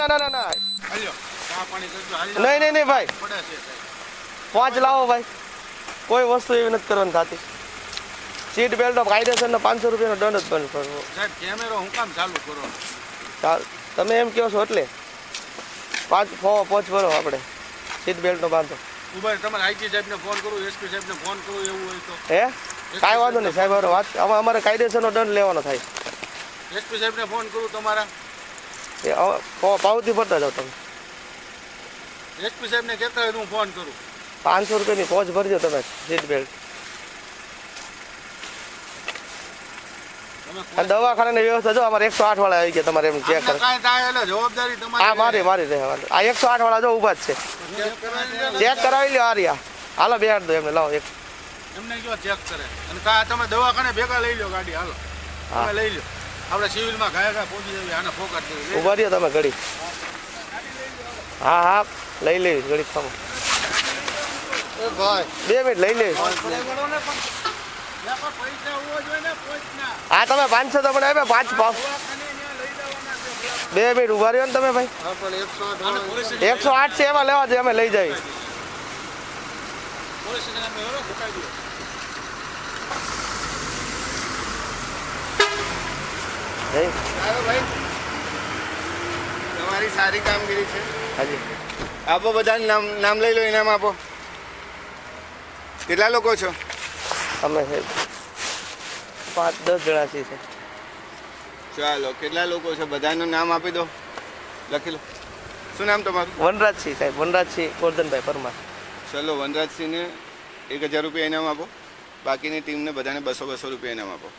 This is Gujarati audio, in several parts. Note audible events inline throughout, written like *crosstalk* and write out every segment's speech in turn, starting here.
ના ના ના નહીં નહીં નહીં ભાઈ. પાંચ લાવો ભાઈ. કોઈ વસ્તુ એવી નથી કરવાની થતી. સીટ બેલ્ટ કાયદેસરનો પાંચસો રૂપિયાનો દંડ જ બંધ કરવો સાહેબ કેમેરો હું કામ ચાલુ કરો? તમે એમ કહો છો એટલે. પાંચ ફો પોચ ભરો આપણે. સીટ બેલ્ટનો બાંધો. ઊભા તમારે આઈજી સાહેબને ફોન કરું એસપી સાહેબને ફોન કરું એવું હોય તો. હે? કાંઈ વાંધો નહીં સાહેબ વાત અમારે કાયદેસરનો દંડ લેવાનો થાય. એસપી સાહેબને ફોન કરું તમારા. એ પાવતી ભરતા જાઓ તમે. એસપી સાહેબને કહેતા હોય હું ફોન કરું. પાંચસો રૂપિયાની પોચ ભરજો તમે સીટ બેલ્ટ. દવાખાનાની વ્યવસ્થા જો અમારે એકસો આઠ વાળા આવી ગયા તમારે એમ ચેક કરે હા મારી મારી રહે આ એકસો આઠ વાળા જો ઊભા જ છે. ચેક કરાવી. લ્યો આ રહ્યા. હાલો બેહાડ દો એમને લાવો એક. એમને જો ચેક કરે? અને તમે દવાખાને ભેગા લઈ લો ગાડી હાલો. હા. તમે લઈ લો આપણે સિવિલમાં ગયા હતા પહોંચી જઈએ આને ફોકટ દેવી ઊભા રહ્યો તમે ઘડી. હા હા લઈ લેવી ઘડી ભાઈ. બે મિનિટ લઈ લેવી હા તમે પાંચસો તમને આપ્યા પાંચ ભલા. બે મિનિટ ઊભા રહ્યો ને તમે ભાઈ. એકસો આઠ છે એમાં લેવા દે અમે લઈ જઈએ પોલીસ સ્ટેશન અમે હેરો મુકાઈ દઈએ. જઈ આવ્યો ભાઈ તમારી સારી કામગીરી છે. હાજી. આપો બધા નામ નામ લઈ લો ઇનામ આપો. કેટલા લોકો છો? અમે પાંચ દસ જણા છીએ છે. ચાલો કેટલા લોકો છે? બધાનું નામ આપી દો. લખી લો. શું નામ તમારું? વનરાજસિંહ સાહેબ વનરાજસિંહ ગોરધનભાઈ પરમાર. ચલો વનરાજસિંહને એક હજાર રૂપિયા ઇનામ આપો. બાકીની ટીમને બધાને બસો બસો રૂપિયા ઇનામ આપો.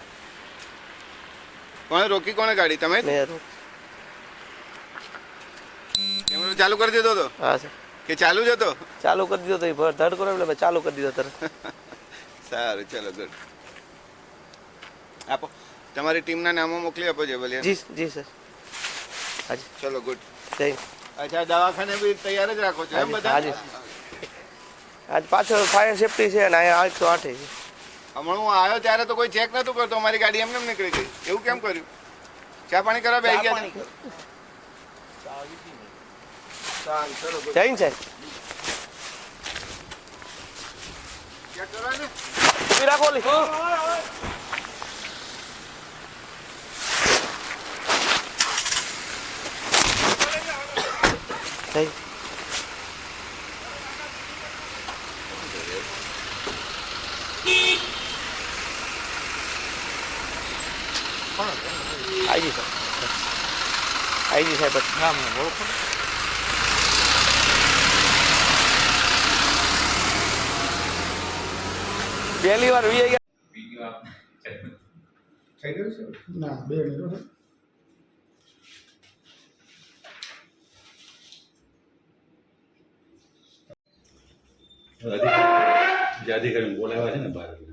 કોણે રોકી કોણે ગાડી તમે? કેમેરો ચાલુ કરી દીધો તો? હા સર. કે ચાલુ જ હતો? ચાલુ કરી દીધો તો ધડ કરો એટલે ચાલુ કરી દીધો તરત. *laughs* સારું ચલો ગુડ આપો. તમારી ટીમના નામો મોકલી આપો જે ભલે જી જી સર. હાજી. ચલો ગુડ. થેન્ક અચ્છા દવાખાને બી તૈયાર જ રાખો છો એમ બધા? હાજી. આજ પાછળ ફાયર સેફટી છે અને અહીંયા એકસો આઠે છે. હમણાં હું આવ્યો ત્યારે તો કોઈ ચેક નતું કરતો અમારી ગાડી એમને એમ નીકળી ગઈ. એવું કેમ કર્યું? ચા પાણી કરવા બેસી ગયા જૈન સાહેબ રાખો ઓલી. આઈજી સાહેબ આઈજી સાહેબ નામ ને ઓળખો. પહેલી વાર વી ગયા થઈ ગયું છે ના બે મિનિટ અધિકારી બોલાવ્યા છે ને બહાર